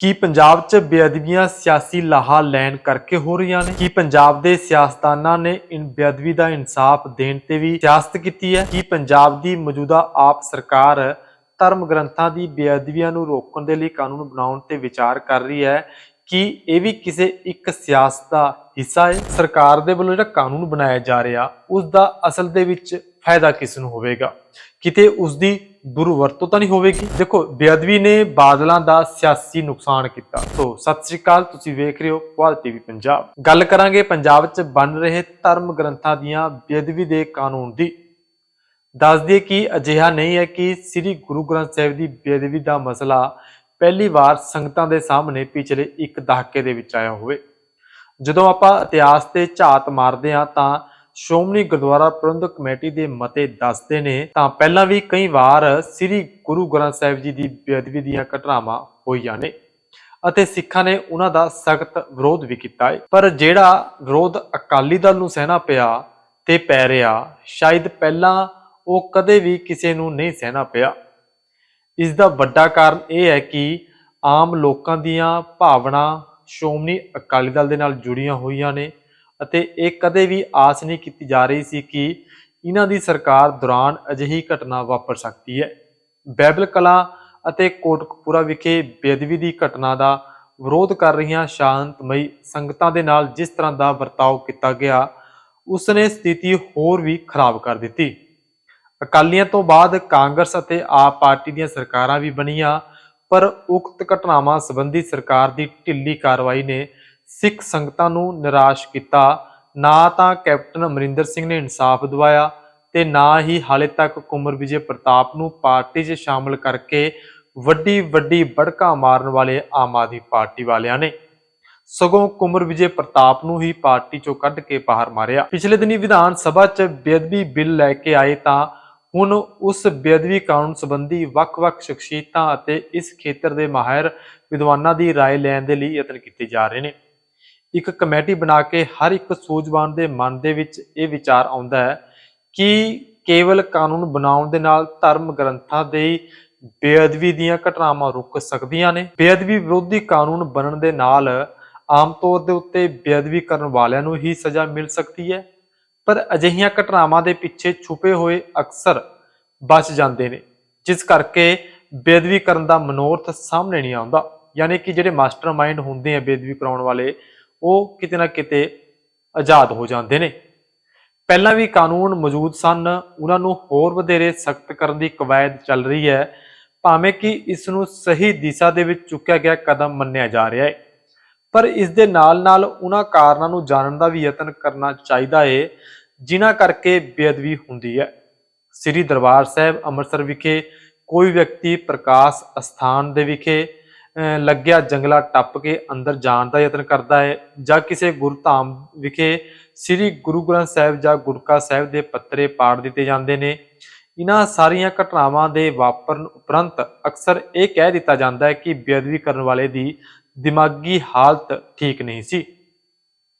ਕੀ ਪੰਜਾਬ 'ਚ ਬੇਅਦਬੀਆਂ ਸਿਆਸੀ ਲਾਹਾ ਲੈਣ ਕਰਕੇ ਹੋ ਰਹੀਆਂ ਨੇ? ਕੀ ਪੰਜਾਬ ਦੇ ਸਿਆਸਤਦਾਨਾਂ ਨੇ ਇਨ ਬੇਅਦਬੀ ਦਾ ਇਨਸਾਫ ਦੇਣ ਤੇ ਵੀ ਸਿਆਸਤ ਕੀਤੀ ਹੈ? ਕੀ ਪੰਜਾਬ ਦੀ ਮੌਜੂਦਾ ਆਪ ਸਰਕਾਰ ਧਰਮ ਗ੍ਰੰਥਾਂ ਦੀ ਬੇਅਦਬੀਆਂ ਨੂੰ ਰੋਕਣ ਦੇ ਲਈ ਕਾਨੂੰਨ ਬਣਾਉਣ ਤੇ ਵਿਚਾਰ ਕਰ ਰਹੀ ਹੈ? ਕਿ ਇਹ ਵੀ ਕਿਸੇ ਇੱਕ ਸਿਆਸਤ ਦਾ ਹਿੱਸਾ ਹੈ? ਸਰਕਾਰ ਦੇ ਵੱਲੋਂ ਜਿਹੜਾ ਕਾਨੂੰਨ ਬਣਾਇਆ ਜਾ ਰਿਹਾ, ਉਸ ਦਾ ਅਸਲ ਦੇ ਵਿੱਚ ਫਾਇਦਾ ਕਿਸ ਨੂੰ ਹੋਵੇਗਾ? ਕਿਤੇ ਉਸ ਦੀ ਦੁਰਵਰਤੋਂ ਤਾਂ ਨਹੀਂ ਹੋਵੇਗੀ? ਦੇਖੋ, ਬੇਅਦਬੀ ਨੇ ਬਾਦਲਾਂ ਦਾ ਸਿਆਸੀ ਨੁਕਸਾਨ ਕੀਤਾ। ਸੋ, ਸਤਿ ਸ੍ਰੀ ਅਕਾਲ, ਤੁਸੀਂ ਵੇਖ ਰਹੇ ਹੋ ਪੁਆਲ ਟੀਵੀ ਪੰਜਾਬ। ਗੱਲ ਕਰਾਂਗੇ ਪੰਜਾਬ 'ਚ ਬਣ ਰਹੇ ਧਰਮ ਗ੍ਰੰਥਾਂ ਦੀਆਂ ਬੇਅਦਬੀ ਦੇ ਕਾਨੂੰਨ ਦੀ। ਦੱਸ ਦਈਏ ਕਿ ਅਜਿਹਾ ਨਹੀਂ ਹੈ ਕਿ ਸ੍ਰੀ ਗੁਰੂ ਗ੍ਰੰਥ ਸਾਹਿਬ ਦੀ ਬੇਅਦਬੀ ਦਾ ਮਸਲਾ ਪਹਿਲੀ ਵਾਰ ਸੰਗਤਾਂ ਦੇ ਸਾਹਮਣੇ ਪਿਛਲੇ ਇੱਕ ਦਹਾਕੇ ਦੇ ਵਿੱਚ ਆਇਆ ਹੋਵੇ। ਜਦੋਂ ਆਪਾਂ ਇਤਿਹਾਸ ਤੇ ਝਾਤ ਮਾਰਦੇ ਹਾਂ ਤਾਂ ਸ਼੍ਰੋਮਣੀ ਗੁਰਦੁਆਰਾ ਪ੍ਰਬੰਧਕ ਕਮੇਟੀ ਦੇ ਮਤੇ ਦੱਸਦੇ ਨੇ, ਤਾਂ ਪਹਿਲਾਂ ਵੀ ਕਈ ਵਾਰ ਸ੍ਰੀ ਗੁਰੂ ਗ੍ਰੰਥ ਸਾਹਿਬ ਜੀ ਦੀ ਬੇਅਦਬੀ ਦੀਆਂ ਘਟਨਾਵਾਂ ਹੋਈਆਂ ਨੇ ਅਤੇ ਸਿੱਖਾਂ ਨੇ ਉਹਨਾਂ ਦਾ ਸਖਤ ਵਿਰੋਧ ਵੀ ਕੀਤਾ ਹੈ। ਪਰ ਜਿਹੜਾ ਵਿਰੋਧ ਅਕਾਲੀ ਦਲ ਨੂੰ ਸਹਿਣਾ ਪਿਆ ਤੇ ਪੈ ਰਿਹਾ, ਸ਼ਾਇਦ ਪਹਿਲਾਂ ਉਹ ਕਦੇ ਵੀ ਕਿਸੇ ਨੂੰ ਨਹੀਂ ਸਹਿਣਾ ਪਿਆ। ਇਸ ਦਾ ਵੱਡਾ ਕਾਰਨ ਇਹ ਹੈ ਕਿ ਆਮ ਲੋਕਾਂ ਦੀਆਂ ਭਾਵਨਾ ਸ਼੍ਰੋਮਣੀ ਅਕਾਲੀ ਦਲ ਦੇ ਨਾਲ ਜੁੜੀਆਂ ਹੋਈਆਂ ਨੇ ਅਤੇ ਇਹ ਕਦੇ ਵੀ ਆਸ ਨਹੀਂ ਕੀਤੀ ਜਾ ਰਹੀ ਸੀ ਕਿ ਇਹਨਾਂ ਦੀ ਸਰਕਾਰ ਦੌਰਾਨ ਅਜਿਹੀ ਘਟਨਾ ਵਾਪਰ ਸਕਦੀ ਹੈ। ਬੈਬਲ ਕਲਾ ਅਤੇ ਕੋਟਕਪੂਰਾ ਵਿਖੇ ਬੇਅਦਬੀ ਦੀ ਘਟਨਾ ਦਾ ਵਿਰੋਧ ਕਰ ਰਹੀਆਂ ਸ਼ਾਂਤਮਈ ਸੰਗਤਾਂ ਦੇ ਨਾਲ ਜਿਸ ਤਰ੍ਹਾਂ ਦਾ ਵਰਤਾਓ ਕੀਤਾ ਗਿਆ ਉਸ ਨੇ ਸਥਿਤੀ ਹੋਰ ਵੀ ਖਰਾਬ ਕਰ ਦਿੱਤੀ। ਅਕਾਲੀਆਂ ਤੋਂ ਬਾਅਦ ਕਾਂਗਰਸ ਅਤੇ ਆਪ ਪਾਰਟੀ ਦੀਆਂ ਸਰਕਾਰਾਂ ਵੀ ਬਣੀਆਂ, ਪਰ ਉਕਤ ਘਟਨਾਵਾਂ ਸੰਬੰਧੀ ਸਰਕਾਰ ਦੀ ਢਿੱਲੀ ਕਾਰਵਾਈ ਨੇ ਸਿੱਖ ਸੰਗਤਾਂ ਨੂੰ ਨਿਰਾਸ਼ ਕੀਤਾ ਨਾ ਤਾਂ ਕੈਪਟਨ ਅਮਰਿੰਦਰ ਸਿੰਘ ਨੇ ਇਨਸਾਫ ਦਿਵਾਇਆ ਤੇ ਨਾ ਹੀ ਹਾਲੇ ਤੱਕ ਕੁਮਰ ਵਿਜੇ ਪ੍ਰਤਾਪ ਨੂੰ ਪਾਰਟੀ 'ਚ ਸ਼ਾਮਲ ਕਰਕੇ ਵੱਡੀ ਵੱਡੀ ਬੜਕਾ ਮਾਰਨ ਵਾਲੇ ਆਮ ਆਦਮੀ ਪਾਰਟੀ ਵਾਲਿਆਂ ਨੇ ਸਗੋਂ ਕੁਮਰ ਵਿਜੇ ਪ੍ਰਤਾਪ ਨੂੰ ਹੀ ਪਾਰਟੀ 'ਚੋਂ ਕੱਢ ਕੇ ਬਾਹਰ ਮਾਰਿਆ ਪਿਛਲੇ ਦਿਨੀ ਵਿਧਾਨ ਸਭਾ 'ਚ ਬੇਅਦਬੀ ਬਿੱਲ ਲੈ ਕੇ ਆਏ ਤਾਂ ਹੁਣ ਉਸ ਬੇਅਦਬੀ ਕਾਨੂੰਨ ਸੰਬੰਧੀ ਵੱਖ-ਵੱਖ ਸ਼ਖਸੀਅਤਾਂ ਅਤੇ ਇਸ ਖੇਤਰ ਦੇ ਮਾਹਿਰ ਵਿਦਵਾਨਾਂ ਦੀ رائے ਲੈਣ ਦੇ ਲਈ ਯਤਨ ਕੀਤੇ ਜਾ ਰਹੇ ਨੇ ਇੱਕ ਕਮੇਟੀ ਬਣਾ ਕੇ ਹਰ ਇੱਕ ਸੂਝਵਾਨ ਦੇ ਮਨ ਦੇ ਵਿੱਚ ਇਹ ਵਿਚਾਰ ਆਉਂਦਾ ਹੈ ਕਿ ਕੇਵਲ ਕਾਨੂੰਨ ਬਣਾਉਣ ਦੇ ਨਾਲ ਧਰਮ ਗ੍ਰੰਥਾਂ ਦੇ ਬੇਅਦਬੀ ਦੀਆਂ ਘਟਨਾਵਾਂ ਰੁਕ ਸਕਦੀਆਂ ਨੇ। ਬੇਅਦਬੀ ਵਿਰੋਧੀ ਕਾਨੂੰਨ ਬਣਨ ਦੇ ਨਾਲ ਆਮ ਤੌਰ ਦੇ ਉੱਤੇ ਬੇਅਦਬੀ ਕਰਨ ਵਾਲਿਆਂ ਨੂੰ ਹੀ ਸਜ਼ਾ ਮਿਲ ਸਕਦੀ ਹੈ, ਪਰ ਅਜਿਹੀਆਂ ਘਟਨਾਵਾਂ ਦੇ ਪਿੱਛੇ ਛੁਪੇ ਹੋਏ ਅਕਸਰ ਬਚ ਜਾਂਦੇ ਨੇ, ਜਿਸ ਕਰਕੇ ਬੇਅਦਬੀ ਕਰਨ ਦਾ ਮਨੋਰਥ ਸਾਹਮਣੇ ਨਹੀਂ ਆਉਂਦਾ। ਯਾਨੀ ਕਿ ਜਿਹੜੇ ਮਾਸਟਰਮਾਈਂਡ ਹੁੰਦੇ ਆ ਬੇਅਦਬੀ ਕਰਾਉਣ ਵਾਲੇ ਉਹ ਕਿਤੇ ਨਾ ਕਿਤੇ ਆਜ਼ਾਦ ਹੋ ਜਾਂਦੇ ਨੇ। ਪਹਿਲਾਂ ਵੀ ਕਾਨੂੰਨ ਮੌਜੂਦ ਸਨ, ਉਹਨਾਂ ਨੂੰ ਹੋਰ ਵਧੇਰੇ ਸਖਤ ਕਰਨ ਦੀ ਕਵਾਇਦ ਚੱਲ ਰਹੀ ਹੈ। ਭਾਵੇਂ ਕਿ ਇਸ ਨੂੰ ਸਹੀ ਦਿਸ਼ਾ ਦੇ ਵਿੱਚ ਚੁੱਕਿਆ ਗਿਆ ਕਦਮ ਮੰਨਿਆ ਜਾ ਰਿਹਾ ਹੈ, ਪਰ ਇਸ ਦੇ ਨਾਲ-ਨਾਲ ਉਹਨਾਂ ਕਾਰਨਾਂ ਨੂੰ ਜਾਣਨ ਦਾ ਵੀ ਯਤਨ ਕਰਨਾ ਚਾਹੀਦਾ ਹੈ, ਜਿਨ੍ਹਾਂ ਕਰਕੇ ਬੇਅਦਬੀ ਹੁੰਦੀ ਹੈ। ਸ੍ਰੀ ਦਰਬਾਰ ਸਾਹਿਬ ਅੰਮ੍ਰਿਤਸਰ ਵਿਖੇ ਕੋਈ ਵਿਅਕਤੀ ਪ੍ਰਕਾਸ਼ ਅਸਥਾਨ ਦੇ ਵਿਖੇ ਲੱਗਿਆ ਜੰਗਲਾ ਟੱਪ ਕੇ ਅੰਦਰ ਜਾਣ ਦਾ ਯਤਨ ਕਰਦਾ ਹੈ ਜਾਂ ਕਿਸੇ ਗੁਰਧਾਮ ਵਿਖੇ ਸ੍ਰੀ ਗੁਰੂ ਗ੍ਰੰਥ ਸਾਹਿਬ ਜਾਂ ਗੁਰਕਾ ਸਾਹਿਬ ਦੇ ਪੱਤਰੇ ਪਾੜ ਦਿੱਤੇ ਜਾਂਦੇ ਨੇ। ਇਹਨਾਂ ਸਾਰੀਆਂ ਘਟਨਾਵਾਂ ਦੇ ਵਾਪਰਨ ਉਪਰੰਤ ਅਕਸਰ ਇਹ ਕਹਿ ਦਿੱਤਾ ਜਾਂਦਾ ਹੈ ਕਿ ਬੇਅਦਬੀ ਕਰਨ ਵਾਲੇ ਦੀ ਦਿਮਾਗੀ ਹਾਲਤ ਠੀਕ ਨਹੀਂ ਸੀ।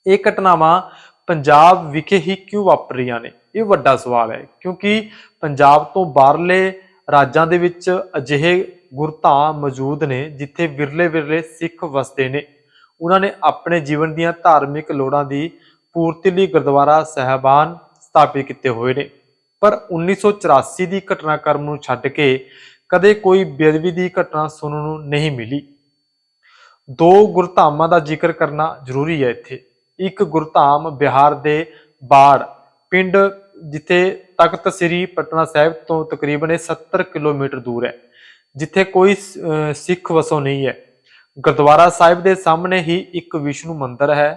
ਇਹ ਘਟਨਾਵਾਂ ਪੰਜਾਬ ਵਿਖੇ ਹੀ ਕਿਉਂ ਵਾਪਰ ਰਹੀਆਂ ਨੇ? ਇਹ ਵੱਡਾ ਸਵਾਲ ਹੈ ਕਿਉਂਕਿ ਪੰਜਾਬ ਤੋਂ ਬਾਹਰਲੇ ਰਾਜਾਂ ਦੇ ਵਿੱਚ ਅਜਿਹੇ ਗੁਰਧਾਮ ਮੌਜੂਦ ਨੇ, ਜਿੱਥੇ ਵਿਰਲੇ ਵਿਰਲੇ ਸਿੱਖ ਵਸਦੇ ਨੇ। ਉਹਨਾਂ ਨੇ ਆਪਣੇ ਜੀਵਨ ਦੀਆਂ ਧਾਰਮਿਕ ਲੋੜਾਂ ਦੀ ਪੂਰਤੀ ਲਈ ਗੁਰਦੁਆਰਾ ਸਹਿਬਾਨ ਸਥਾਪਿਤ ਕੀਤੇ ਹੋਏ ਨੇ। ਪਰ 1984 ਦੀ ਘਟਨਾਕ੍ਰਮ ਨੂੰ ਛੱਡ ਕੇ ਕਦੇ ਕੋਈ ਬੇਅਦਬੀ ਦੀ ਘਟਨਾ ਸੁਣਨ ਨੂੰ ਨਹੀਂ ਮਿਲੀ। ਦੋ ਗੁਰਧਾਮਾਂ ਦਾ ਜ਼ਿਕਰ ਕਰਨਾ ਜ਼ਰੂਰੀ ਹੈ ਇੱਥੇ। ਇੱਕ ਗੁਰਧਾਮ ਬਿਹਾਰ ਦੇ ਬਾੜ ਪਿੰਡ, ਜਿੱਥੇ ਤਖਤ ਸ੍ਰੀ ਪਟਨਾ ਸਾਹਿਬ ਤੋਂ ਤਕਰੀਬਨ ਇਹ 70 ਕਿਲੋਮੀਟਰ ਦੂਰ ਹੈ। ਜਿੱਥੇ ਕੋਈ ਸਿੱਖ ਵਸੋਂ ਨਹੀਂ ਹੈ। ਗੁਰਦੁਆਰਾ ਸਾਹਿਬ ਦੇ ਸਾਹਮਣੇ ਹੀ ਇੱਕ ਵਿਸ਼ਨੂੰ ਮੰਦਿਰ ਹੈ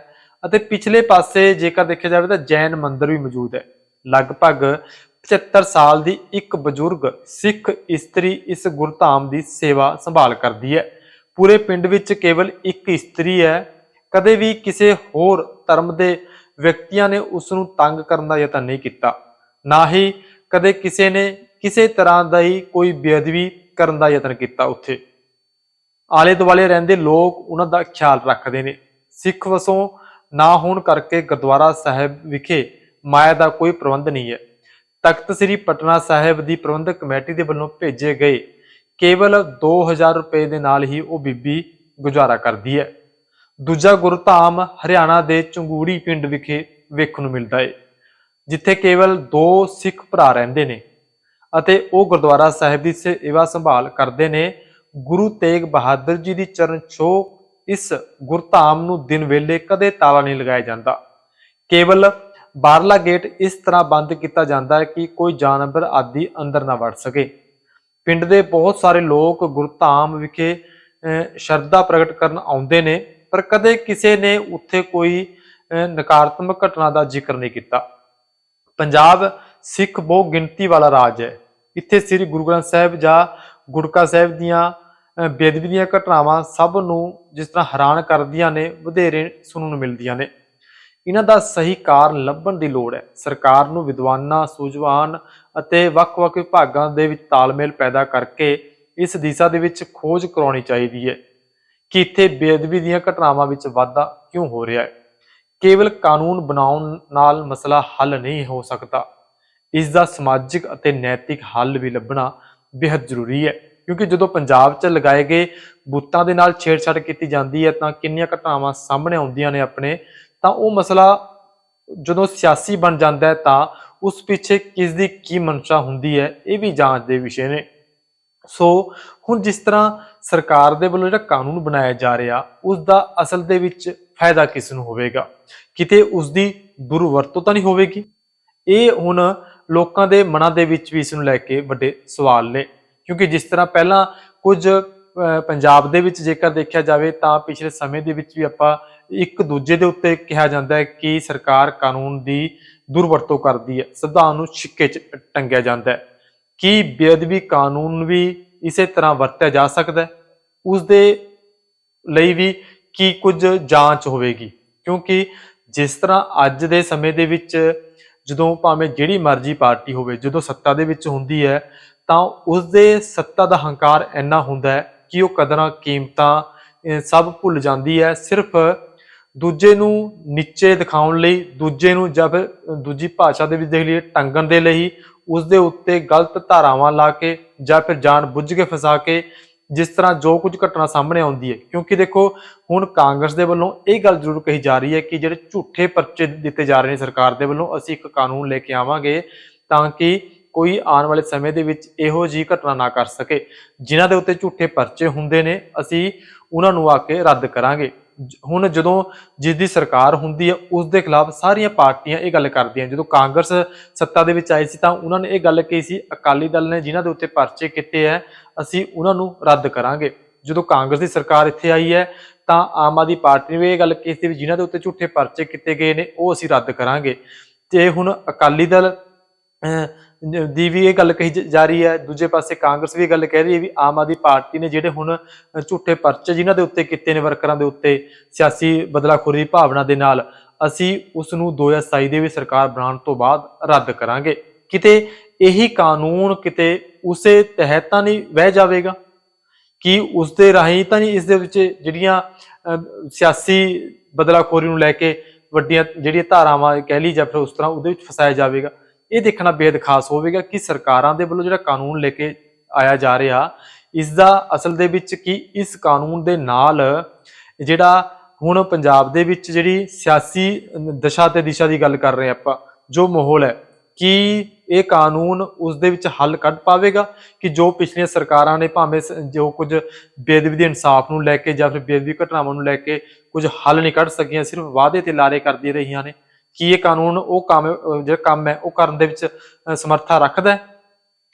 ਅਤੇ ਪਿਛਲੇ ਪਾਸੇ ਜੇਕਰ ਦੇਖਿਆ ਜਾਵੇ ਤਾਂ ਜੈਨ ਮੰਦਿਰ ਵੀ ਮੌਜੂਦ ਹੈ। ਲਗਭਗ 75 ਸਾਲ ਦੀ ਇੱਕ ਬਜ਼ੁਰਗ ਸਿੱਖ ਇਸਤਰੀ ਇਸ ਗੁਰਧਾਮ ਦੀ ਸੇਵਾ ਸੰਭਾਲ ਕਰਦੀ ਹੈ। ਪੂਰੇ ਪਿੰਡ ਵਿੱਚ ਕੇਵਲ ਇੱਕ ਇਸਤਰੀ ਹੈ। ਕਦੇ ਵੀ ਕਿਸੇ ਹੋਰ ਧਰਮ ਦੇ ਵਿਅਕਤੀਆਂ ਨੇ ਉਸ ਨੂੰ ਤੰਗ ਕਰਨ ਦਾ ਯਤਨ ਨਹੀਂ ਕੀਤਾ। ਨਾ ਹੀ ਕਦੇ ਕਿਸੇ ਨੇ ਕਿਸੇ ਤਰ੍ਹਾਂ ਦਾ ਹੀ ਕੋਈ ਬੇਅਦਬੀ ਕਰਨ ਦਾ ਯਤਨ ਕੀਤਾ ਉੱਥੇ। ਆਲੇ ਦੁਆਲੇ ਰਹਿੰਦੇ ਲੋਕ ਉਹਨਾਂ ਦਾ ਖਿਆਲ ਰੱਖਦੇ ਨੇ। ਸਿੱਖ ਵਸੋਂ ਨਾ ਹੋਣ ਕਰਕੇ ਗੁਰਦੁਆਰਾ ਸਾਹਿਬ ਵਿਖੇ ਮਾਇਆ ਦਾ ਕੋਈ ਪ੍ਰਬੰਧ ਨਹੀਂ ਹੈ। ਤਖਤ ਸ੍ਰੀ ਪਟਨਾ ਸਾਹਿਬ ਦੀ ਪ੍ਰਬੰਧਕ ਕਮੇਟੀ ਦੇ ਵੱਲੋਂ ਭੇਜੇ ਗਏ ਕੇਵਲ 2000 ਰੁਪਏ ਦੇ ਨਾਲ ਹੀ ਉਹ ਬੀਬੀ ਗੁਜ਼ਾਰਾ ਕਰਦੀ ਹੈ। ਦੂਜਾ ਗੁਰਧਾਮ ਹਰਿਆਣਾ ਦੇ ਚੰਗੂੜੀ ਪਿੰਡ ਵਿਖੇ ਵੇਖਣ ਨੂੰ ਮਿਲਦਾ ਹੈ, ਜਿੱਥੇ ਕੇਵਲ ਦੋ ਸਿੱਖ ਭਰਾ ਰਹਿੰਦੇ ਨੇ। ਅਤੇ ਉਹ ਗੁਰਦੁਆਰਾ ਸਾਹਿਬ ਦੀ ਸੇਵਾ ਸੰਭਾਲ ਕਰਦੇ ਨੇ। ਗੁਰੂ ਤੇਗ ਬਹਾਦਰ ਜੀ ਦੀ ਚਰਨ ਛੋਹ ਇਸ ਗੁਰਧਾਮ ਨੂੰ ਦਿਨ ਵੇਲੇ ਕਦੇ ਤਾਲਾ ਨਹੀਂ ਲਗਾਇਆ ਜਾਂਦਾ। ਕੇਵਲ ਬਾਹਰਲਾ ਗੇਟ ਇਸ ਤਰ੍ਹਾਂ ਬੰਦ ਕੀਤਾ ਜਾਂਦਾ ਹੈ ਕਿ ਕੋਈ ਜਾਨਵਰ ਆਦਿ ਅੰਦਰ ਨਾ ਵੜ ਸਕੇ। ਪਿੰਡ ਦੇ ਬਹੁਤ ਸਾਰੇ ਲੋਕ ਗੁਰਧਾਮ ਵਿਖੇ ਸ਼ਰਧਾ ਪ੍ਰਗਟ ਕਰਨ ਆਉਂਦੇ ਨੇ, ਪਰ ਕਦੇ ਕਿਸੇ ਨੇ ਉੱਥੇ ਕੋਈ ਨਕਾਰਾਤਮਕ ਘਟਨਾ ਦਾ ਜ਼ਿਕਰ ਨਹੀਂ ਕੀਤਾ। ਪੰਜਾਬ ਸਿੱਖ ਬਹੁ ਗਿਣਤੀ ਵਾਲਾ ਰਾਜ ਹੈ। ਇੱਥੇ ਸ੍ਰੀ ਗੁਰੂ ਗ੍ਰੰਥ ਸਾਹਿਬ ਜਾਂ ਗੁਰਕਾ ਸਾਹਿਬ ਦੀਆਂ ਅਹ, ਬੇਅਦਬੀ ਦੀਆਂ ਘਟਨਾਵਾਂ ਸਭ ਨੂੰ ਜਿਸ ਤਰ੍ਹਾਂ ਹੈਰਾਨ ਕਰਦੀਆਂ ਨੇ ਵਧੇਰੇ ਸੁਣਨ ਨੂੰ ਮਿਲਦੀਆਂ ਨੇ। ਇਹਨਾਂ ਦਾ ਸਹੀ ਕਾਰਨ ਲੱਭਣ ਦੀ ਲੋੜ ਹੈ। ਸਰਕਾਰ ਨੂੰ ਵਿਦਵਾਨਾਂ ਸੂਝਵਾਨ ਅਤੇ ਵੱਖ-ਵੱਖ ਵਿਭਾਗਾਂ ਦੇ ਵਿੱਚ ਤਾਲਮੇਲ ਪੈਦਾ ਕਰਕੇ ਇਸ ਦਿਸ਼ਾ ਦੇ ਵਿੱਚ ਖੋਜ ਕਰਾਉਣੀ ਚਾਹੀਦੀ ਹੈ ਕਿ ਇੱਥੇ ਬੇਅਦਬੀ ਦੀਆਂ ਘਟਨਾਵਾਂ ਵਿੱਚ ਵਾਧਾ ਕਿਉਂ ਹੋ ਰਿਹਾ ਹੈ। ਕੇਵਲ ਕਾਨੂੰਨ ਬਣਾਉਣ ਨਾਲ ਮਸਲਾ ਹੱਲ ਨਹੀਂ ਹੋ ਸਕਦਾ। ਇਸ ਦਾ ਸਮਾਜਿਕ ਅਤੇ ਨੈਤਿਕ ਹੱਲ ਵੀ ਲੱਭਣਾ ਬੇहद ਜ਼ਰੂਰੀ ਹੈ, ਕਿਉਂਕਿ ਜਦੋਂ ਪੰਜਾਬ 'ਚ ਲਗਾਏ ਗਏ ਬੂਤਾਂ ਦੇ ਨਾਲ ਛੇੜਛਾੜ ਕੀਤੀ ਜਾਂਦੀ ਹੈ ਤਾਂ ਕਿੰਨੀਆਂ ਘਟਨਾਵਾਂ ਸਾਹਮਣੇ ਆਉਂਦੀਆਂ ਨੇ ਆਪਣੇ, ਤਾਂ ਉਹ ਮਸਲਾ ਜਦੋਂ ਸਿਆਸੀ ਬਣ ਜਾਂਦਾ ਹੈ ਤਾਂ ਉਸ ਪਿੱਛੇ ਕਿਸ ਦੀ ਕੀ ਮਨਸ਼ਾ ਹੁੰਦੀ ਹੈ, ਇਹ ਵੀ ਜਾਂਚ ਦੇ ਵਿਸ਼ੇ ਨੇ। ਸੋ ਹੁਣ ਜਿਸ ਤਰ੍ਹਾਂ ਸਰਕਾਰ ਦੇ ਵੱਲੋਂ ਜਿਹੜਾ ਕਾਨੂੰਨ ਬਣਾਇਆ ਜਾ ਰਿਹਾ, ਉਸ ਦਾ ਅਸਲ ਦੇ ਵਿੱਚ ਫਾਇਦਾ ਕਿਸ ਨੂੰ ਹੋਵੇਗਾ? ਕਿਤੇ ਉਸ ਦੀ ਦੁਰਵਰਤੋਂ ਤਾਂ ਨਹੀਂ ਹੋਵੇਗੀ? ਇਹ ਹੁਣ ਲੋਕਾਂ ਦੇ ਮਨਾਂ ਦੇ ਵਿੱਚ ਵੀ ਇਸ ਨੂੰ ਲੈ ਕੇ ਵੱਡੇ ਸਵਾਲ ਨੇ। ਕਿਉਂਕਿ ਜਿਸ ਤਰ੍ਹਾਂ ਪਹਿਲਾਂ ਕੁਝ ਅਹ, ਪੰਜਾਬ ਦੇ ਵਿੱਚ ਜੇਕਰ ਦੇਖਿਆ ਜਾਵੇ ਤਾਂ ਪਿਛਲੇ ਸਮੇਂ ਦੇ ਵਿੱਚ ਵੀ ਆਪਾਂ ਇੱਕ ਦੂਜੇ ਦੇ ਉੱਤੇ ਕਿਹਾ ਜਾਂਦਾ ਹੈ ਕਿ ਸਰਕਾਰ ਕਾਨੂੰਨ ਦੀ ਦੁਰਵਰਤੋਂ ਕਰਦੀ ਹੈ ਸੰਵਿਧਾਨ ਨੂੰ ਛਿੱਕੇ 'ਚ ਟੰਗਿਆ ਜਾਂਦਾ ਹੈ। ਕੀ ਬੇਅਦਬੀ ਕਾਨੂੰਨ ਵੀ ਇਸੇ ਤਰ੍ਹਾਂ ਵਰਤਿਆ ਜਾ ਸਕਦਾ ਹੈ? ਉਸ ਦੇ ਲਈ ਵੀ ਕੀ ਕੁਝ ਜਾਂਚ ਹੋਵੇਗੀ? ਕਿਉਂਕਿ ਜਿਸ ਤਰ੍ਹਾਂ ਅੱਜ ਦੇ ਸਮੇਂ ਦੇ ਵਿੱਚ ਜਦੋਂ ਭਾਵੇਂ ਜਿਹੜੀ ਮਰਜ਼ੀ ਪਾਰਟੀ ਹੋਵੇ, ਜਦੋਂ ਸੱਤਾ ਦੇ ਵਿੱਚ ਹੁੰਦੀ ਹੈ, ਤਾਂ ਉਸ ਦੇ ਸੱਤਾ ਦਾ ਹੰਕਾਰ ਇੰਨਾ ਹੁੰਦਾ ਹੈ ਕਿ ਉਹ ਕਦਰਾਂ ਕੀਮਤਾਂ ਸਭ ਭੁੱਲ ਜਾਂਦੀ ਹੈ। ਸਿਰਫ ਦੂਜੇ ਨੂੰ ਨੀਚੇ ਦਿਖਾਉਣ ਲਈ, ਦੂਜੇ ਨੂੰ ਜਾਂ ਫਿਰ ਦੂਜੀ ਭਾਸ਼ਾ ਦੇ ਵਿੱਚ ਦੇਖ ਲਈਏ, ਟੰਗਣ ਦੇ ਲਈ ਉਸ ਦੇ ਉੱਤੇ ਗਲਤ ਧਾਰਾਵਾਂ ਲਾ ਕੇ ਜਾਂ ਫਿਰ ਜਾਣ ਬੁੱਝ ਕੇ ਫਸਾ ਕੇ ਜਿਸ ਤਰ੍ਹਾਂ ਜੋ ਕੁਝ ਘਟਨਾ ਸਾਹਮਣੇ ਆਉਂਦੀ ਹੈ, ਕਿਉਂਕਿ ਦੇਖੋ, ਹੁਣ ਕਾਂਗਰਸ ਦੇ ਵੱਲੋਂ ਇਹ ਗੱਲ ਜ਼ਰੂਰ ਕਹੀ ਜਾ ਰਹੀ ਹੈ ਕਿ ਜਿਹੜੇ ਝੂਠੇ ਪਰਚੇ ਦਿੱਤੇ ਜਾ ਰਹੇ ਨੇ ਸਰਕਾਰ ਦੇ ਵੱਲੋਂ, ਅਸੀਂ ਇੱਕ ਕਾਨੂੰਨ ਲੈ ਕੇ ਆਵਾਂਗੇ ਤਾਂ ਕਿ ਕੋਈ ਆਉਣ ਵਾਲੇ ਸਮੇਂ ਦੇ ਵਿੱਚ ਇਹੋ ਜਿਹੀ ਘਟਨਾ ਨਾ ਕਰ ਸਕੇ। ਜਿਨ੍ਹਾਂ ਦੇ ਉੱਤੇ ਝੂਠੇ ਪਰਚੇ ਹੁੰਦੇ ਨੇ, ਅਸੀਂ ਉਹਨਾਂ ਨੂੰ ਆ ਕੇ ਰੱਦ ਕਰਾਂਗੇ। ਹੁਣ ਜਦੋਂ ਜਿਸ ਦੀ ਸਰਕਾਰ ਹੁੰਦੀ ਹੈ ਉਸ ਦੇ ਖਿਲਾਫ ਸਾਰੀਆਂ ਪਾਰਟੀਆਂ ਇਹ ਗੱਲ ਕਰਦੀਆਂ। ਜਦੋਂ ਕਾਂਗਰਸ ਸੱਤਾ ਦੇ ਵਿੱਚ ਆਈ ਸੀ ਤਾਂ ਉਹਨਾਂ ਨੇ ਇਹ ਗੱਲ ਕਹੀ ਸੀ ਅਕਾਲੀ ਦਲ ਨੇ ਜਿਨ੍ਹਾਂ ਦੇ ਉੱਤੇ ਪਰਚੇ ਕੀਤੇ ਹੈ ਅਸੀਂ ਉਹਨਾਂ ਨੂੰ ਰੱਦ ਕਰਾਂਗੇ। ਜਦੋਂ ਕਾਂਗਰਸ ਦੀ ਸਰਕਾਰ ਇੱਥੇ ਆਈ ਹੈ ਤਾਂ ਆਮ ਆਦਮੀ ਪਾਰਟੀ ਨੇ ਵੀ ਇਹ ਗੱਲ ਕਹੀ ਸੀ ਵੀ ਜਿਨ੍ਹਾਂ ਦੇ ਉੱਤੇ ਝੂਠੇ ਪਰਚੇ ਕੀਤੇ ਗਏ ਨੇ ਉਹ ਅਸੀਂ ਰੱਦ ਕਰਾਂਗੇ। ਤੇ ਹੁਣ ਅਕਾਲੀ ਦਲ ਅਹ, ਦੀ ਵੀ ਇਹ ਗੱਲ ਕਹੀ ਜਾ ਰਹੀ ਹੈ, ਦੂਜੇ ਪਾਸੇ ਕਾਂਗਰਸ ਵੀ ਇਹ ਗੱਲ ਕਹਿ ਰਹੀ ਹੈ ਵੀ ਆਮ ਆਦਮੀ ਪਾਰਟੀ ਨੇ ਜਿਹੜੇ ਹੁਣ ਝੂਠੇ ਪਰਚੇ ਜਿਨ੍ਹਾਂ ਦੇ ਉੱਤੇ ਕੀਤੇ ਨੇ ਵਰਕਰਾਂ ਦੇ ਉੱਤੇ, ਸਿਆਸੀ ਬਦਲਾਖੋਰੀ ਦੀ ਭਾਵਨਾ ਦੇ ਨਾਲ, ਅਸੀਂ ਉਸ ਨੂੰ 2027 ਦੇ ਵਿੱਚ ਸਰਕਾਰ ਬਣਾਉਣ ਤੋਂ ਬਾਅਦ ਰੱਦ ਕਰਾਂਗੇ। ਕਿਤੇ ਇਹੀ ਕਾਨੂੰਨ ਕਿਤੇ ਉਸੇ ਤਹਿਤ ਤਾਂ ਨਹੀਂ ਵਹਿ ਜਾਵੇਗਾ? ਕਿ ਉਸ ਦੇ ਰਾਹੀਂ ਤਾਂ ਨਹੀਂ ਇਸ ਦੇ ਵਿੱਚ ਜਿਹੜੀਆਂ ਸਿਆਸੀ ਬਦਲਾਖੋਰੀ ਨੂੰ ਲੈ ਕੇ ਵੱਡੀਆਂ ਜਿਹੜੀਆਂ ਧਾਰਾਵਾਂ ਕਹਿ ਲਈ ਜਾਂ ਫਿਰ ਉਸ ਤਰ੍ਹਾਂ ਉਹਦੇ ਵਿੱਚ ਫਸਾਇਆ ਜਾਵੇਗਾ? ਇਹ ਦੇਖਣਾ ਬੇहद ਖਾਸ ਹੋਵੇਗਾ ਕਿ ਸਰਕਾਰਾਂ ਦੇ ਵੱਲੋਂ ਜਿਹੜਾ ਕਾਨੂੰਨ ਲੈ ਕੇ ਆਇਆ ਜਾ ਰਿਹਾ ਇਸ ਦਾ ਅਸਲ ਦੇ ਵਿੱਚ ਕੀ, ਇਸ ਕਾਨੂੰਨ ਦੇ ਨਾਲ ਜਿਹੜਾ ਹੁਣ ਪੰਜਾਬ ਦੇ ਵਿੱਚ ਜਿਹੜੀ ਸਿਆਸੀ ਦਸ਼ਾ ਤੇ ਦਿਸ਼ਾ ਦੀ ਗੱਲ ਕਰ ਰਹੇ ਆਪਾਂ, ਜੋ ਮਾਹੌਲ ਹੈ, ਕਿ ਇਹ ਕਾਨੂੰਨ ਉਸ ਦੇ ਵਿੱਚ ਹੱਲ ਕੱਢ ਪਾਵੇਗਾ ਕਿ ਜੋ ਪਿਛਲੀਆਂ ਸਰਕਾਰਾਂ ਨੇ ਭਾਵੇਂ ਜੋ ਕੁਝ ਬੇਅਦਬੀ ਦੇ ਇਨਸਾਫ ਨੂੰ ਲੈ ਕੇ ਜਾਂ ਫਿਰ ਬੇਦਬੀ ਘਟਨਾਵਾਂ ਨੂੰ ਲੈ ਕੇ ਕੁਝ ਹੱਲ ਨਹੀਂ ਕੱਢ ਸਕੀਆਂ, ਸਿਰਫ ਵਾਅਦੇ ਤੇ ਲਾਰੇ ਕਰਦੀਆਂ ਰਹੀਆਂ ਨੇ ਕੀ ਇਹ ਕਾਨੂੰਨ ਉਹ ਕੰਮ ਜਿਹੜਾ ਕੰਮ ਹੈ, ਉਹ ਕਰਨ ਦੇ ਵਿੱਚ ਸਮਰੱਥਾ ਰੱਖਦਾ ਹੈ?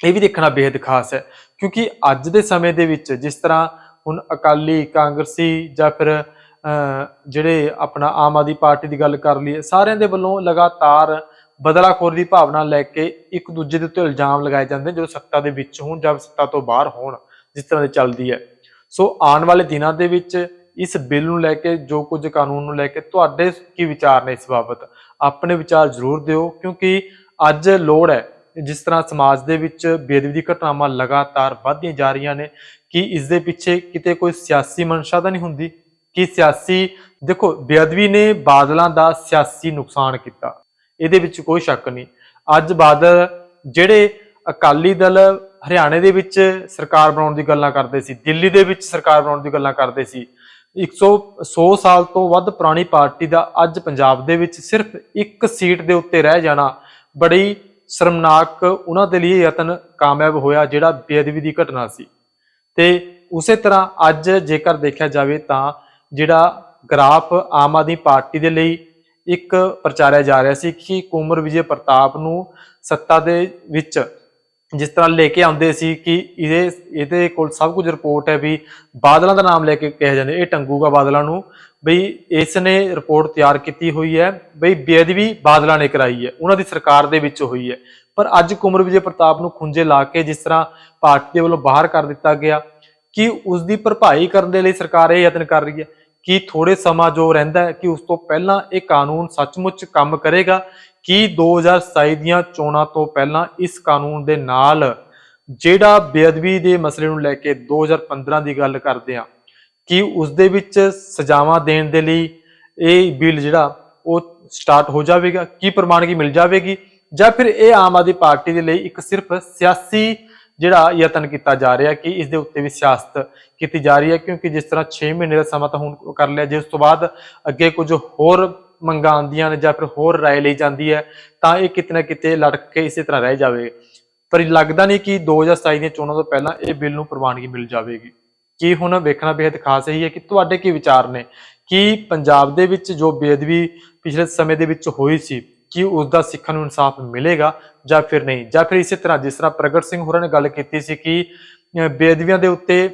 ਇਹ ਵੀ ਦੇਖਣਾ ਬੇਹੱਦ ਖਾਸ ਹੈ, ਕਿਉਂਕਿ ਅੱਜ ਦੇ ਸਮੇਂ ਦੇ ਵਿੱਚ ਜਿਸ ਤਰ੍ਹਾਂ ਹੁਣ ਅਕਾਲੀ ਕਾਂਗਰਸੀ ਜਾਂ ਫਿਰ ਜਿਹੜੇ ਆਪਣਾ ਆਮ ਆਦਮੀ ਪਾਰਟੀ ਦੀ ਗੱਲ ਕਰ ਲਈਏ, ਸਾਰਿਆਂ ਦੇ ਵੱਲੋਂ ਲਗਾਤਾਰ ਬਦਲਾਖੋਰ ਦੀ ਭਾਵਨਾ ਲੈ ਕੇ ਇੱਕ ਦੂਜੇ ਦੇ ਉੱਤੇ ਇਲਜ਼ਾਮ ਲਗਾਏ ਜਾਂਦੇ ਜਦੋਂ ਸੱਤਾ ਦੇ ਵਿੱਚ ਹੋਣ ਜਾਂ ਸੱਤਾ ਤੋਂ ਬਾਹਰ ਹੋਣ, ਜਿਸ ਤਰ੍ਹਾਂ ਦੀ ਚੱਲਦੀ ਹੈ। ਸੋ ਆਉਣ ਵਾਲੇ ਦਿਨਾਂ ਦੇ ਵਿੱਚ ਇਸ ਬਿੱਲ ਨੂੰ ਲੈ ਕੇ, ਜੋ ਕੁਝ ਕਾਨੂੰਨ ਨੂੰ ਲੈ ਕੇ, ਤੁਹਾਡੇ ਕੀ ਵਿਚਾਰ ਨੇ ਇਸ ਬਾਬਤ? ਆਪਣੇ ਵਿਚਾਰ ਜ਼ਰੂਰ ਦਿਓ, ਕਿਉਂਕਿ ਅੱਜ ਲੋੜ ਹੈ, ਜਿਸ ਤਰ੍ਹਾਂ ਸਮਾਜ ਦੇ ਵਿੱਚ ਬੇਅਦਬੀ ਦੀ ਘਟਨਾਵਾਂ ਲਗਾਤਾਰ ਵਧਦੀਆਂ ਜਾ ਰਹੀਆਂ ਨੇ, ਕਿ ਇਸ ਦੇ ਪਿੱਛੇ ਕਿਤੇ ਕੋਈ ਸਿਆਸੀ ਮਨਸ਼ਾ ਤਾਂ ਨਹੀਂ ਹੁੰਦੀ? ਕਿ ਸਿਆਸੀ, ਦੇਖੋ, ਬੇਅਦਬੀ ਨੇ ਬਾਦਲਾਂ ਦਾ ਸਿਆਸੀ ਨੁਕਸਾਨ ਕੀਤਾ। ਇਹਦੇ ਵਿੱਚ ਕੋਈ ਸ਼ੱਕ ਨਹੀਂ। ਅੱਜ ਬਾਦਲ ਜਿਹੜੇ ਅਕਾਲੀ ਦਲ ਹਰਿਆਣੇ ਦੇ ਵਿੱਚ ਸਰਕਾਰ ਬਣਾਉਣ ਦੀ ਗੱਲਾਂ ਕਰਦੇ ਸੀ, ਦਿੱਲੀ ਦੇ ਵਿੱਚ ਸਰਕਾਰ ਬਣਾਉਣ ਦੀ ਗੱਲਾਂ ਕਰਦੇ ਸੀ 100 100 ਸਾਲ ਤੋਂ ਵੱਧ ਪੁਰਾਣੀ ਪਾਰਟੀ ਦਾ ਅੱਜ ਪੰਜਾਬ ਦੇ ਵਿੱਚ ਸਿਰਫ ਇੱਕ ਸੀਟ ਦੇ ਉੱਤੇ ਰਹਿ ਜਾਣਾ ਬੜੀ ਸ਼ਰਮਨਾਕ, ਉਹਨਾਂ ਦੇ ਲਈ ਯਤਨ ਕਾਮਯਾਬ ਹੋਇਆ ਜਿਹੜਾ ਬੇਅਦਬੀ ਦੀ ਘਟਨਾ ਸੀ। ਤੇ ਉਸੇ ਤਰ੍ਹਾਂ ਅੱਜ ਜੇਕਰ ਦੇਖਿਆ ਜਾਵੇ ਤਾਂ ਜਿਹੜਾ ਗ੍ਰਾਫ ਆਮ ਆਦਮੀ ਪਾਰਟੀ ਦੇ ਲਈ ਇੱਕ ਪ੍ਰਚਾਰਿਆ ਜਾ ਰਿਹਾ ਸੀ ਕਿ ਕੁਮਰ ਵਿਜੇ ਪ੍ਰਤਾਪ ਨੂੰ ਸੱਤਾ ਦੇ ਵਿੱਚ ਜਿਸ ਤਰ੍ਹਾਂ ਲੈ ਕੇ ਆਉਂਦੇ ਸੀ ਕਿ ਇਹਦੇ ਇਹਦੇ ਕੋਲ ਸਭ ਕੁਝ ਰਿਪੋਰਟ ਹੈ ਵੀ ਬਾਦਲਾਂ ਦਾ ਨਾਮ ਲੈ ਕੇ ਕਿਹਾ ਜਾਂਦਾ, ਇਹ ਟੰਗੂਗਾ ਬਾਦਲਾਂ ਨੂੰ, ਬਈ ਇਸ ਨੇ ਰਿਪੋਰਟ ਤਿਆਰ ਕੀਤੀ ਹੋਈ ਹੈ, ਬਈ ਬੇਅਦਬੀ ਬਾਦਲਾਂ ਨੇ ਕਰਾਈ ਹੈ, ਉਹਨਾਂ ਦੀ ਸਰਕਾਰ ਦੇ ਵਿੱਚ ਹੋਈ ਹੈ। ਪਰ ਅੱਜ ਕੁਮਰ ਵਿਜੇ ਪ੍ਰਤਾਪ ਨੂੰ ਖੁੰਝੇ ਲਾ ਕੇ ਜਿਸ ਤਰ੍ਹਾਂ ਭਾਰਤੀ ਦੇ ਵੱਲੋਂ ਬਾਹਰ ਕਰ ਦਿੱਤਾ ਗਿਆ, ਕਿ ਉਸ ਦੀ ਭਰਪਾਈ ਕਰਨ ਦੇ ਲਈ ਸਰਕਾਰ ਇਹ ਯਤਨ ਕਰ ਰਹੀ ਹੈ? ਕਿ ਥੋੜੇ ਸਮਾਂ ਜੋ ਰਹਿੰਦਾ ਹੈ, ਕਿ ਉਸ ਤੋਂ ਪਹਿਲਾਂ ਇਹ ਕਾਨੂੰਨ ਸੱਚਮੁੱਚ ਕੰਮ ਕਰੇਗਾ? ਕਿ 2027 ਦੀਆਂ ਚੋਣਾਂ ਤੋਂ ਪਹਿਲਾਂ ਇਸ ਕਾਨੂੰਨ ਦੇ ਨਾਲ ਜਿਹੜਾ ਬੇਅਦਬੀ ਦੇ ਮਸਲੇ ਨੂੰ ਲੈ ਕੇ 2015 ਦੀ ਗੱਲ ਕਰਦੇ ਆ ਕਿ ਉਸ ਦੇ ਵਿੱਚ ਸਜ਼ਾਵਾਂ ਦੇਣ ਦੇ ਲਈ ਇਹ ਬਿੱਲ ਜਿਹੜਾ ਉਹ ਸਟਾਰਟ ਹੋ ਜਾਵੇਗਾ? ਕੀ ਪ੍ਰਮਾਣਗੀ ਮਿਲ ਜਾਵੇਗੀ? ਜਾਂ ਫਿਰ ਇਹ ਆਮ ਆਦਮੀ ਪਾਰਟੀ ਦੇ ਲਈ ਇੱਕ ਸਿਰਫ ਸਿਆਸੀ ਜਿਹੜਾ ਯਤਨ ਕੀਤਾ ਜਾ ਰਿਹਾ ਕਿ ਇਸ ਦੇ ਉੱਤੇ ਵੀ ਸਿਆਸਤ ਕੀਤੀ ਜਾ ਰਹੀ ਹੈ, ਕਿਉਂਕਿ ਜਿਸ ਤਰ੍ਹਾਂ 6 ਮਹੀਨੇ ਦਾ ਸਮਾਂ ਤਾਂ ਹੁਣ ਕਰ ਲਿਆ, ਜੇ ਉਸ ਤੋਂ ਬਾਅਦ ਅੱਗੇ ਕੁਝ ਹੋਰ ਮੰਗਾਂ ਆਉਂਦੀਆਂ ਨੇ ਜਾਂ ਫਿਰ ਹੋਰ ਰਾਏ ਲਈ ਜਾਂਦੀ ਹੈ, ਤਾਂ ਇਹ ਕਿਤੇ ਕਿਤੇ ਲਟਕ ਕੇ ਇਸੇ ਤਰ੍ਹਾਂ ਰਹਿ ਜਾਵੇ। ਪਰ ਲੱਗਦਾ ਨਹੀਂ ਕਿ 2027 ਦੀਆਂ ਚੋਣਾਂ ਤੋਂ ਪਹਿਲਾਂ ਇਹ ਬਿੱਲ ਨੂੰ ਪ੍ਰਵਾਨਗੀ ਮਿਲ ਜਾਵੇਗੀ। ਕੀ ਹੁਣ ਵੇਖਣਾ ਬੇहद ਖਾਸ ਇਹੀ ਹੈ ਕਿ ਤੁਹਾਡੇ ਕੀ ਵਿਚਾਰ ਨੇ? ਕਿ ਪੰਜਾਬ ਦੇ ਵਿੱਚ ਜੋ ਬੇਅਦਬੀ ਪਿਛਲੇ ਸਮੇਂ ਦੇ ਵਿੱਚ ਹੋਈ ਸੀ, ਕਿ ਉਸ ਦਾ ਸਿੱਖਾਂ ਨੂੰ ਇਨਸਾਫ ਮਿਲੇਗਾ ਜਾਂ ਫਿਰ ਨਹੀਂ? ਜਾਂ ਫਿਰ ਇਸੇ ਤਰ੍ਹਾਂ ਜਿਸ ਤਰ੍ਹਾਂ ਪ੍ਰਗਟ ਸਿੰਘ ਹੋਰਾਂ ਨੇ ਗੱਲ ਕੀਤੀ ਸੀ ਕਿ ਅਹ ਦੇ ਉੱਤੇ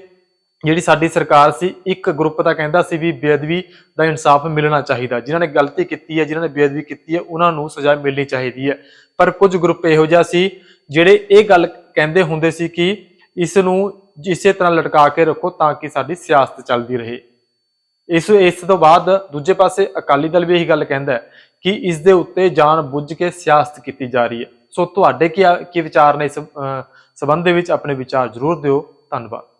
ਜਿਹੜੀ ਸਾਡੀ ਸਰਕਾਰ ਸੀ, ਇੱਕ ਗਰੁੱਪ ਦਾ ਕਹਿੰਦਾ ਸੀ ਵੀ ਬੇਅਦਬੀ ਦਾ ਇਨਸਾਫ ਮਿਲਣਾ ਚਾਹੀਦਾ। ਜਿਨ੍ਹਾਂ ਨੇ ਗਲਤੀ ਕੀਤੀ ਹੈ, ਜਿਨ੍ਹਾਂ ਨੇ ਬੇਅਦਬੀ ਕੀਤੀ ਹੈ, ਉਹਨਾਂ ਨੂੰ ਸਜ਼ਾ ਮਿਲਣੀ ਚਾਹੀਦੀ ਹੈ। ਪਰ ਕੁਝ ਗਰੁੱਪ ਇਹੋ ਜਿਹਾ ਸੀ, ਜਿਹੜੇ ਇਹ ਗੱਲ ਕਹਿੰਦੇ ਹੁੰਦੇ ਸੀ ਕਿ ਇਸ ਨੂੰ ਇਸੇ ਤਰ੍ਹਾਂ ਲਟਕਾ ਕੇ ਰੱਖੋ ਤਾਂ ਕਿ ਸਾਡੀ ਸਿਆਸਤ ਚੱਲਦੀ ਰਹੇ। ਇਸ ਇਸ ਤੋਂ ਬਾਅਦ ਦੂਜੇ ਪਾਸੇ ਅਕਾਲੀ ਦਲ ਵੀ ਇਹੀ ਗੱਲ ਕਹਿੰਦਾ ਕਿ ਇਸ ਦੇ ਉੱਤੇ ਜਾਣ ਬੁੱਝ ਕੇ ਸਿਆਸਤ ਕੀਤੀ ਜਾ ਰਹੀ ਹੈ। ਸੋ ਤੁਹਾਡੇ ਕੀ ਕੀ ਵਿਚਾਰ ਨੇ ਇਸ ਸੰਬੰਧ ਦੇ ਵਿੱਚ? ਆਪਣੇ ਵਿਚਾਰ ਜ਼ਰੂਰ ਦਿਓ। ਧੰਨਵਾਦ।